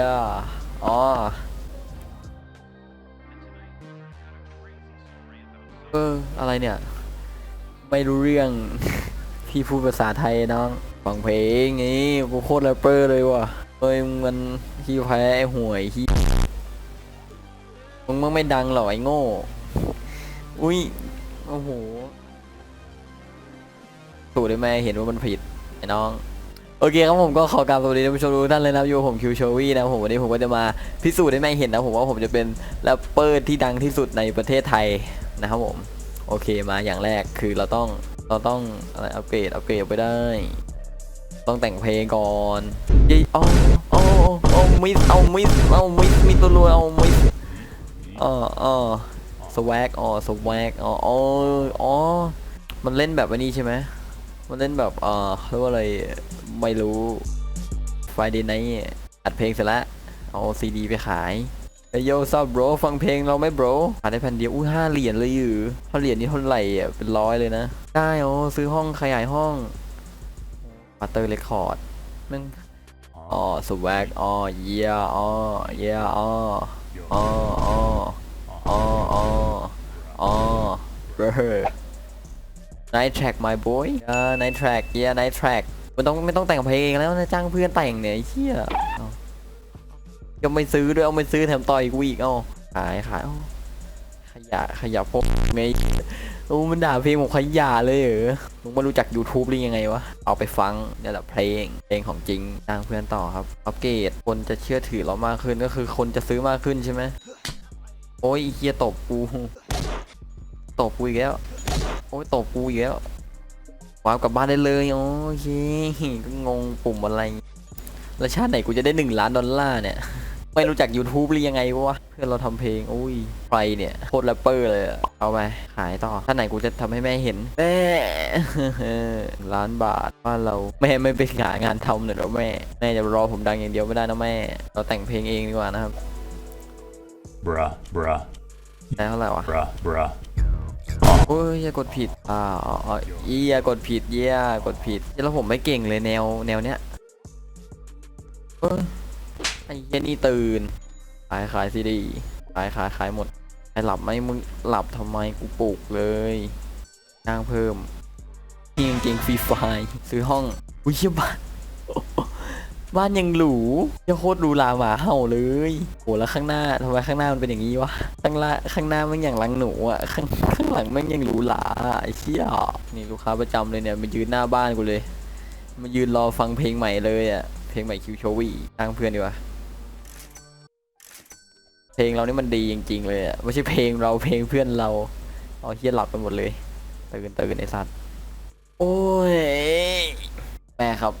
อ๋อเอออะไรเนี่ย ไม่รู้เรื่อง พี่พูดภาษาไทยน้องฟังเพลงงี้กูโคตรแรปเปอร์เลยว่ะเฮ้ยมันขี้แพ้ไอ้ห่วยขี้มึงมึงไม่ดังหรอไอ้โง่ อุ้ย โอ้โหถูกได้ไหมเห็นว่ามันผิดไอ้น้อง โอเคครับผมก็ขอกราบสวัสดีท่านผู้ชมทุกท่านเลยนะครับอยู่ผมคิวโชวี่นะผมวันนี้ผมก็จะมาพิสูจน์ให้แม่เห็นนะผมว่าผมจะเป็นแรปเปอร์ที่ดังที่สุดในประเทศไทยนะครับผมโอเคมาอย่างแรกคือเราต้องเราต้องอะไรอัปเกรดอัปเกรดไปได้ ต้องแต่งเพลงก่อนยี่อ๋ออ๋ออ๋อมิสเอามิสเอามิสมีตัวรวยเอามิสอ๋ออ๋อสวักอ๋อสวักอ๋ออ๋อมันเล่นแบบอันนี้ใช่ไหมมันเล่นแบบเอ่อเรียกว่าอะไร ไม่รู้ Friday night อัดเพลงเสร็จแล้วเอาซีดีไปขายเฮ้ยโยซับ bro ฟังเพลงเราไหม่ bro ขายได้พันเดียว อุ้ยห้าเหรียญเลยอยู่ห้าเหรียญนี่เท่าไหร่อะเป็นร้อยเลยนะ ได้โอ้ซื้อห้องขยายห้องบัตเตอร์เรคคอร์ดมึงอ๋อสวักอ๋อเยียอ๋อเยียอ๋ออ๋ออ๋ออ๋ออ๋ออ๋อ bro night track my boy อ่า night track yeah night track มันต้องไม่ต้องแต่งเพลงเองแล้วนะจ้างเพื่อนแต่งเนี่ยไอ้เชี่ยเอายังไม่ซื้อด้วยเอาไม่ซื้อแถมต่อยกูอีกเอ้าขายขายขยะขยะพวกเมย์โอ้มันด่าเพลงผมขยะเลยเหรอมึงมารู้จัก YouTube หรือยังไงวะ เอาไปฟังเนี่ยแหละเพลง เพลงของจริงจ้างเพื่อนต่อครับ อัปเกรดคนจะเชื่อถือเรามากขึ้นก็คือคนจะซื้อมากขึ้นใช่ไหมโอ้ยอีเคียตบกู ตบกูอีกแล้ว โอ้ยตบกูอีกแล้ว วางกลับบ้านได้เลยโอเคก็งงปุ่มอะไร แล้วชาติไหนกูจะได้หนึ่งล้านดอลลาร์เนี่ย ไม่รู้จัก YouTube หรือยังไงวะ เพื่อนเราทำเพลง อุ้ยใครเนี่ยโคตรแรปเปอร์เลยอะเอาไป ขายต่อชาติไหนกูจะทำให้แม่เห็นแม่ล้านบาทบ้านเราแม่ไม่ไปหางานทำเลยเหรอแม่ แม่จะรอผมดังอย่างเดียวไม่ได้นะแม่ เราแต่งเพลงเองดีกว่านะครับ Bruh, bruh, ได้เท่าไหร่วะ bruh, bruh. โอ้ยอย่ากดผิด อ่าอ๋ออ๋อเอียกดผิดเยี่ยกดผิดแล้วผมไม่เก่งเลยแนวแนวเนี้ยเอ้ยไอ้เหี้ยนี่ตื่น ขายขายซีดีขายขายขายหมดไอ้หลับไหมมึงหลับทำไมกูปลุกเลยจ้างเพิ่มนี่กงเกงฟรีไฟล์ซื้อห้องอุ้ยเชี่ยบ้าน บ้านยังหรูยังโคตรหรูหราหมาเห่าเลยโหแล้วข้างหน้าทำไมข้างหน้ามันเป็นอย่างนี้วะข้างล่างข้างหน้ามันอย่างลังหนูอะข้างข้างหลังมันยังหรูหราไอ้เชี่ยนี่ลูกค้าประจำเลยเนี่ยมายืนหน้าบ้านกูเลยมายืนรอฟังเพลงใหม่เลยอะเพลงใหม่คิวโชวี่ทางเพื่อนดีกว่าเพลงเรานี่มันดีจริง ๆ เลยอะไม่ใช่เพลงเราเพลงเพื่อนเราเอาเฮียหลับไปหมดเลยตื่นตื่นไอ้สัตว์โอ้ยแม่ครับ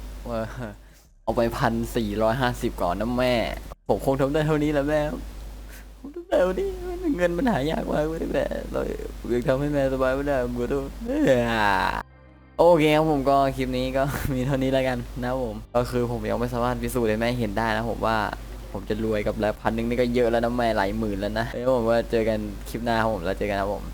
เอาไปพันสี่ร้อยห้าสิบก่อนนะแม่ ผมคงทำได้เท่านี้แหล้วแม่ผมทำได้เท่านี้เงินมันหายากมากไม่ได้แม่เราอยากทำให้แม่สบายไม่ได้ผมก็ต้องโอเคครับผมก็คลิปนี้ก็มีเท่านี้แล้วกันนะผมก็คือผมยังไม่สามารถพิสูจน์ให้แม่เห็นได้นะผมว่าผมจะรวยกับแล้วพันหนึ่งนี่ก็เยอะแล้วนะแม่หลายหมื่นแล้วนะแล้วผมว่าเจอกันคลิปหน้าครับผมแล้วเจอกันครับผม